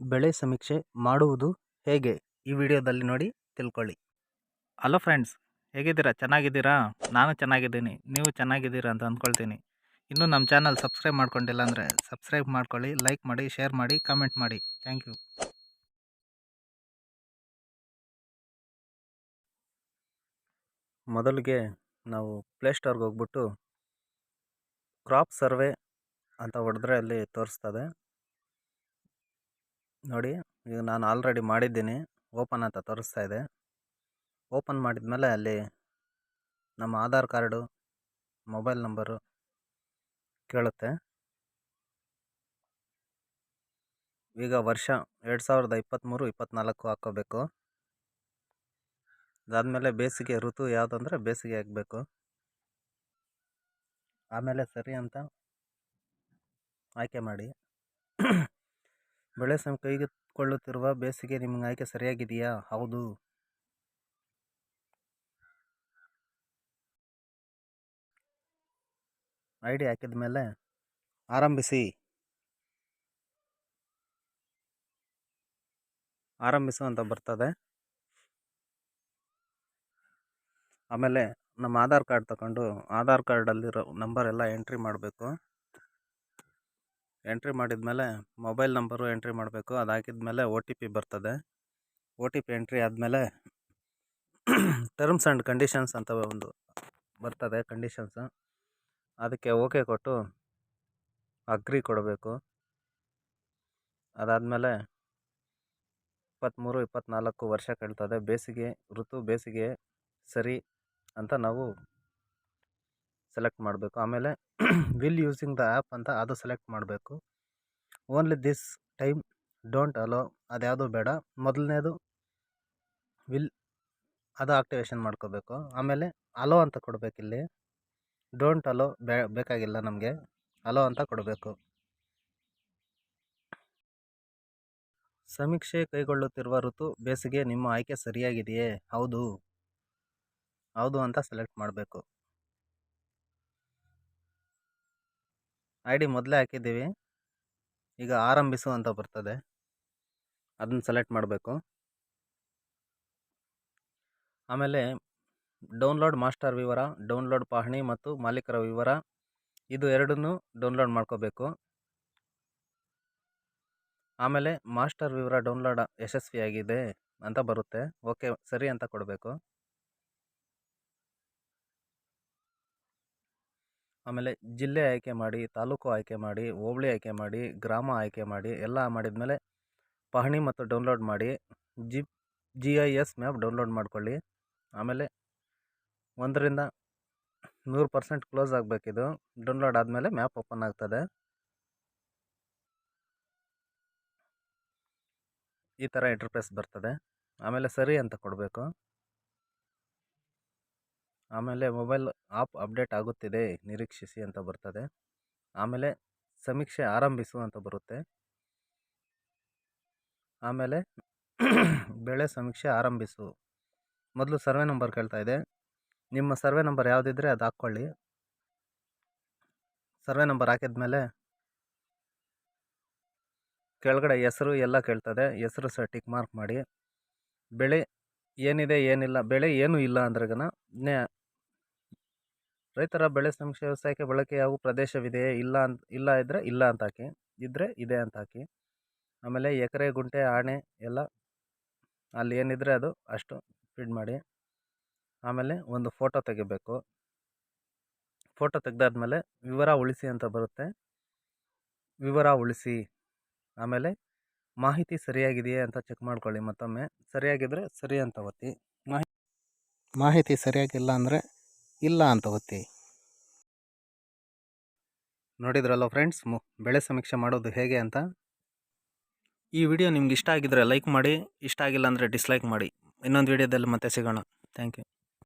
ಬೆಳೆ ಸಮೀಕ್ಷೆ ಮಾಡುವುದು ಹೇಗೆ? ಈ ವಿಡಿಯೋದಲ್ಲಿ ನೋಡಿ ತಿಳ್ಕೊಳ್ಳಿ. ಹಲೋ ಫ್ರೆಂಡ್ಸ್, ಹೇಗಿದ್ದೀರಾ? ಚೆನ್ನಾಗಿದ್ದೀರಾ? ನಾನು ಚೆನ್ನಾಗಿದ್ದೀನಿ. ನೀವು ಚೆನ್ನಾಗಿದ್ದೀರಾ ಅಂತ ಅಂದ್ಕೊಳ್ತೀನಿ. ಇನ್ನೂ ನಮ್ಮ ಚಾನಲ್ ಸಬ್ಸ್ಕ್ರೈಬ್ ಮಾಡ್ಕೊಂಡಿಲ್ಲ ಅಂದರೆ ಸಬ್ಸ್ಕ್ರೈಬ್ ಮಾಡ್ಕೊಳ್ಳಿ, ಲೈಕ್ ಮಾಡಿ, ಶೇರ್ ಮಾಡಿ, ಕಾಮೆಂಟ್ ಮಾಡಿ. Thank you. ಮೊದಲಿಗೆ ನಾವು ಪ್ಲೇಸ್ಟೋರ್ಗೆ ಹೋಗ್ಬಿಟ್ಟು ಕ್ರಾಪ್ ಸರ್ವೆ ಅಂತ ಹೊಡೆದ್ರೆ ಅಲ್ಲಿ ತೋರಿಸ್ತದೆ. ನೋಡಿ, ಈಗ ನಾನು ಆಲ್ರೆಡಿ ಮಾಡಿದ್ದೀನಿ. ಓಪನ್ ಅಂತ ತೋರಿಸ್ತಾ ಇದೆ. ಓಪನ್ ಮಾಡಿದ ಮೇಲೆ ಅಲ್ಲಿ ನಮ್ಮ ಆಧಾರ್ ಕಾರ್ಡು, ಮೊಬೈಲ್ ನಂಬರು ಕೇಳುತ್ತೆ. ಈಗ ವರ್ಷ ಎರಡು ಸಾವಿರದ ಇಪ್ಪತ್ತ್ಮೂರು ಇಪ್ಪತ್ತ್ನಾಲ್ಕು ಹಾಕೋಬೇಕು. ಅದಾದಮೇಲೆ ಬೇಸಿಗೆ ಋತು ಯಾವುದಂದ್ರೆ ಬೇಸಿಗೆ ಹಾಕಬೇಕು. ಆಮೇಲೆ ಸರಿ ಅಂತ ಆಯ್ಕೆ ಮಾಡಿ. ಬೆಳೆ ಕೈಗೆತ್ತಿಕೊಳ್ಳುತ್ತಿರುವ ಬೇಸಿಗೆ ನಿಮಗೆ ಆಯ್ಕೆ ಸರಿಯಾಗಿದೆಯಾ? ಹೌದು. ಐ ಡಿ ಹಾಕಿದ ಮೇಲೆ ಆರಂಭಿಸಿ. ಆರಂಭಿಸು ಅಂತ ಬರ್ತದೆ. ಆಮೇಲೆ ನಮ್ಮ ಆಧಾರ್ ಕಾರ್ಡ್ ತಗೊಂಡು ಆಧಾರ್ ಕಾರ್ಡಲ್ಲಿರೋ ನಂಬರೆಲ್ಲ ಎಂಟ್ರಿ ಮಾಡಬೇಕು. ಎಂಟ್ರಿ ಮಾಡಿದ ಮೇಲೆ ಮೊಬೈಲ್ ನಂಬರು ಎಂಟ್ರಿ ಮಾಡಬೇಕು. ಅದು ಹಾಕಿದ ಮೇಲೆ ಒ ಟಿ ಪಿ ಬರ್ತದೆ. ಒ ಟಿ ಪಿ ಎಂಟ್ರಿ ಆದಮೇಲೆ ಟರ್ಮ್ಸ್ ಆ್ಯಂಡ್ ಕಂಡೀಷನ್ಸ್ ಅಂತ ಒಂದು ಬರ್ತದೆ ಕಂಡೀಷನ್ಸು ಅದಕ್ಕೆ ಓಕೆ ಕೊಟ್ಟು ಅಗ್ರಿ ಕೊಡಬೇಕು. ಅದಾದಮೇಲೆ ಇಪ್ಪತ್ತ್ಮೂರು ಇಪ್ಪತ್ತ್ನಾಲ್ಕು ವರ್ಷ ಕೇಳ್ತದೆ. ಬೇಸಿಗೆ ಋತು, ಬೇಸಿಗೆ ಸರಿ ಅಂತ ನಾವು ಸೆಲೆಕ್ಟ್ ಮಾಡಬೇಕು. ಆಮೇಲೆ ವಿಲ್ ಯೂಸಿಂಗ್ ದ ಆ್ಯಪ್ ಅಂತ ಅದು ಸೆಲೆಕ್ಟ್ ಮಾಡಬೇಕು. Only this time don't allow ಅದ್ಯಾವುದು ಬೇಡ. ಮೊದಲನೇದು ವಿಲ್ ಅದು ಆಕ್ಟಿವೇಶನ್ ಮಾಡ್ಕೋಬೇಕು. ಆಮೇಲೆ ಅಲೋ ಅಂತ ಕೊಡಬೇಕಿಲ್ಲಿ ಡೋಂಟ್ ಅಲೋ ಬೇ, ಬೇಕಾಗಿಲ್ಲ ನಮಗೆ. ಅಲೋ ಅಂತ ಕೊಡಬೇಕು. ಸಮೀಕ್ಷೆ ಕೈಗೊಳ್ಳುತ್ತಿರುವ ಋತು ಬೇಸಿಗೆ ನಿಮ್ಮ ಆಯ್ಕೆ ಸರಿಯಾಗಿದೆಯೇ? ಹೌದು. ಹೌದು ಅಂತ ಸೆಲೆಕ್ಟ್ ಮಾಡಬೇಕು. ಐ ಡಿ ಮೊದಲೇ ಹಾಕಿದ್ದೀವಿ. ಈಗ ಆರಂಭಿಸು ಅಂತ ಬರ್ತದೆ. ಅದನ್ನು ಸೆಲೆಕ್ಟ್ ಮಾಡಬೇಕು. ಆಮೇಲೆ ಡೌನ್ಲೋಡ್ ಮಾಸ್ಟರ್ ವಿವರ, ಡೌನ್ಲೋಡ್ ಪಹಣಿ ಮತ್ತು ಮಾಲೀಕರ ವಿವರ, ಇದು ಎರಡನ್ನೂ ಡೌನ್ಲೋಡ್ ಮಾಡ್ಕೋಬೇಕು. ಆಮೇಲೆ ಮಾಸ್ಟರ್ ವಿವರ ಡೌನ್ಲೋಡ್ ಯಶಸ್ವಿಯಾಗಿದೆ ಅಂತ ಬರುತ್ತೆ. ಓಕೆ, ಸರಿ ಅಂತ ಕೊಡಬೇಕು. ಆಮೇಲೆ ಜಿಲ್ಲೆ ಆಯ್ಕೆ ಮಾಡಿ, ತಾಲೂಕು ಆಯ್ಕೆ ಮಾಡಿ, ಹೋಬಳಿ ಆಯ್ಕೆ ಮಾಡಿ, ಗ್ರಾಮ ಆಯ್ಕೆ ಮಾಡಿ, ಎಲ್ಲ ಮಾಡಿದ ಮೇಲೆ ಪಹಣಿ ಮತ್ತು ಡೌನ್ಲೋಡ್ ಮಾಡಿ, G G I S map download ಮಾಡ್ಕೊಳ್ಳಿ. ಆಮೇಲೆ ಒಂದರಿಂದ ನೂರು ಪರ್ಸೆಂಟ್ ಕ್ಲೋಸ್ ಆಗಬೇಕಿದು. ಡೌನ್ಲೋಡ್ ಆದಮೇಲೆ ಮ್ಯಾಪ್ ಓಪನ್ ಆಗ್ತದೆ. ಈ ಥರ ಇಂಟರ್ಫೇಸ್ ಬರ್ತದೆ. ಆಮೇಲೆ ಸರಿ ಅಂತ ಕೊಡಬೇಕು. ಆಮೇಲೆ ಮೊಬೈಲ್ ಆಪ್ ಅಪ್ಡೇಟ್ ಆಗುತ್ತಿದೆ, ನಿರೀಕ್ಷಿಸಿ ಅಂತ ಬರ್ತದೆ. ಆಮೇಲೆ ಸಮೀಕ್ಷೆ ಆರಂಭಿಸು ಅಂತ ಬರುತ್ತೆ. ಆಮೇಲೆ ಬೆಳೆ ಸಮೀಕ್ಷೆ ಆರಂಭಿಸು. ಮೊದಲು ಸರ್ವೆ ನಂಬರ್ ಕೇಳ್ತಾ ಇದೆ. ನಿಮ್ಮ ಸರ್ವೆ ನಂಬರ್ ಯಾವುದಿದ್ರೆ ಅದು ಹಾಕ್ಕೊಳ್ಳಿ. ಸರ್ವೆ ನಂಬರ್ ಹಾಕಿದ ಮೇಲೆ ಕೆಳಗಡೆ ಹೆಸರು ಎಲ್ಲ ಕೇಳ್ತದೆ. ಹೆಸರು ಸಹ ಟಿಕ್ ಮಾರ್ಕ್ ಮಾಡಿ. ಬೆಳೆ ಏನಿದೆ, ಏನಿಲ್ಲ, ಬೆಳೆ ಏನೂ ಇಲ್ಲ ಅಂದ್ರೆಗನ ರೈತರ ಬೆಳೆ ಸಮೀಕ್ಷೆ ವ್ಯವಸಾಯಕ್ಕೆ ಬಳಕೆ ಯಾವ ಪ್ರದೇಶವಿದೆಯೇ? ಇಲ್ಲ ಅಂತ ಇಲ್ಲ ಇದ್ದರೆ ಇಲ್ಲ ಅಂತ ಹಾಕಿ ಇದ್ದರೆ ಇದೆ ಅಂತ ಹಾಕಿ. ಆಮೇಲೆ ಎಕರೆ ಗುಂಟೆ, ಆಣೆ ಎಲ್ಲ ಅಲ್ಲಿ ಏನಿದ್ರೆ ಅದು ಅಷ್ಟು ಫೀಡ್ ಮಾಡಿ. ಆಮೇಲೆ ಒಂದು ಫೋಟೋ ತೆಗಿಬೇಕು. ಫೋಟೋ ತೆಗೆದಾದ್ಮೇಲೆ ವಿವರ ಉಳಿಸಿ ಅಂತ ಬರುತ್ತೆ. ವಿವರ ಉಳಿಸಿ. ಆಮೇಲೆ ಮಾಹಿತಿ ಸರಿಯಾಗಿದೆಯೇ ಅಂತ ಚೆಕ್ ಮಾಡ್ಕೊಳ್ಳಿ ಮತ್ತೊಮ್ಮೆ. ಸರಿಯಾಗಿದ್ದರೆ ಸರಿ ಅಂತ ಒತ್ತಿ. ಮಾಹಿ, ಮಾಹಿತಿ ಸರಿಯಾಗಿಲ್ಲ ಅಂದರೆ ಇಲ್ಲ ಅಂತ ಒತ್ತಿ. ನೋಡಿದ್ರಲ್ಲ ಫ್ರೆಂಡ್ಸ್ ಬೆಳೆ ಸಮೀಕ್ಷೆ ಮಾಡೋದು ಹೇಗೆ ಅಂತ? ಈ ವಿಡಿಯೋ ನಿಮ್ಗೆ ಇಷ್ಟ ಆಗಿದ್ರೆ ಲೈಕ್ ಮಾಡಿ, ಇಷ್ಟ ಆಗಿಲ್ಲ ಅಂದರೆ ಡಿಸ್ಲೈಕ್ ಮಾಡಿ. ಇನ್ನೊಂದು ವಿಡಿಯೋದಲ್ಲಿ ಮತ್ತೆ ಸಿಗೋಣ. Thank you